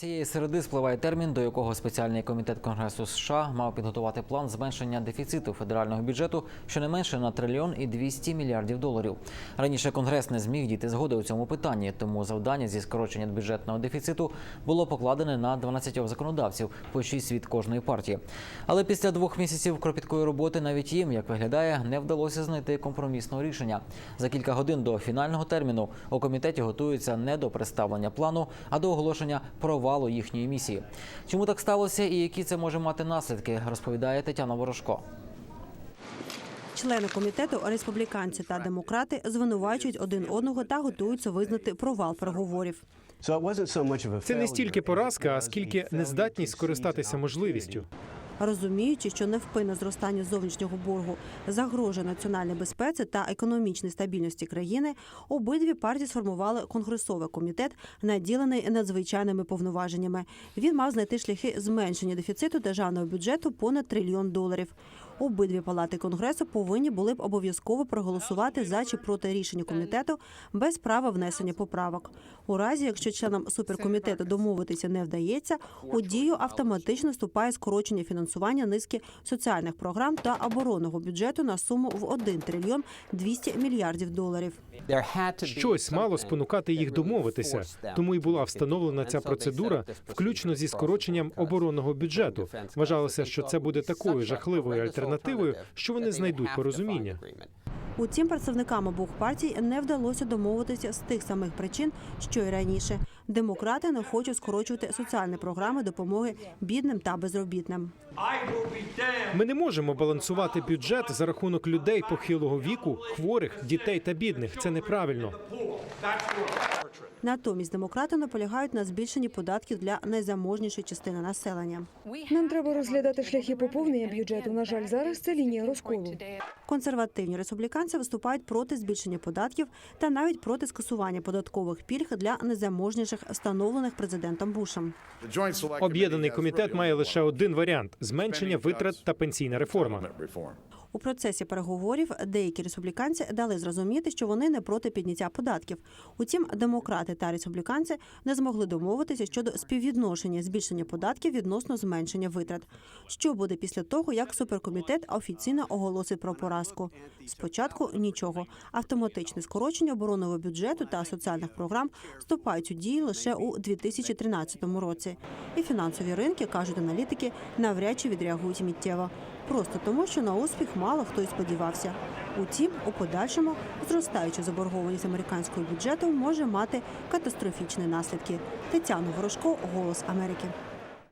Цієї середи спливає термін, до якого спеціальний комітет Конгресу США мав підготувати план зменшення дефіциту федерального бюджету щонайменше на трильйон і 200 мільярдів доларів. Раніше Конгрес не зміг дійти згоди у цьому питанні, тому завдання зі скорочення бюджетного дефіциту було покладене на 12 законодавців, по 6 від кожної партії. Але після двох місяців кропіткої роботи навіть їм, як виглядає, не вдалося знайти компромісного рішення. За кілька годин до фінального терміну у комітеті готуються не до представлення плану, а до оголошення провалу їхньої місії. Чому так сталося і які це може мати наслідки, розповідає Тетяна Ворожко. Члени комітету, республіканці та демократи звинувачують один одного та готуються визнати провал переговорів. Це не стільки поразка, а скільки нездатність скористатися можливістю. Розуміючи, що невпинне зростання зовнішнього боргу загрожує національній безпеці та економічній стабільності країни, обидві партії сформували конгресовий комітет, наділений надзвичайними повноваженнями. Він мав знайти шляхи зменшення дефіциту державного бюджету понад трильйон доларів. Обидві палати конгресу повинні були б обов'язково проголосувати за чи проти рішення комітету без права внесення поправок. У разі, якщо членам суперкомітету домовитися не вдається, у дію автоматично вступає скорочення фінансування низки соціальних програм та оборонного бюджету на суму в 1 трильйон 200 мільярдів доларів. Щось мало спонукати їх домовитися. Тому і була встановлена ця процедура, включно зі скороченням оборонного бюджету. Вважалося, що це буде такою жахливою альтернативою, що вони знайдуть порозуміння. Утім, представникам обох партій не вдалося домовитися з тих самих причин, що й раніше. Демократи не хочуть скорочувати соціальні програми допомоги бідним та безробітним. Ми не можемо балансувати бюджет за рахунок людей похилого віку, хворих, дітей та бідних. Це неправильно. Натомість демократи наполягають на збільшенні податків для найзаможнішої частини населення. Нам треба розглядати шляхи поповнення бюджету. На жаль, зараз це лінія розколу. Консервативні республіканці виступають проти збільшення податків та навіть проти скасування податкових пільг для найзаможніших, встановлених президентом Бушем. Об'єднаний комітет має лише один варіант: зменшення витрат та пенсійна реформа. У процесі переговорів деякі республіканці дали зрозуміти, що вони не проти підняття податків. Утім, демократи та республіканці не змогли домовитися щодо співвідношення збільшення податків відносно зменшення витрат. Що буде після того, як суперкомітет офіційно оголосить про поразку? Спочатку нічого. Автоматичне скорочення оборонного бюджету та соціальних програм вступають у дію лише у 2013 році. І фінансові ринки кажуть аналітики, навряд чи відреагують миттєво. Просто тому, що на успіх мало хто й сподівався. Утім, у подальшому зростаюча заборгованість американського бюджету може мати катастрофічні наслідки. Тетяна Ворожко, Голос Америки.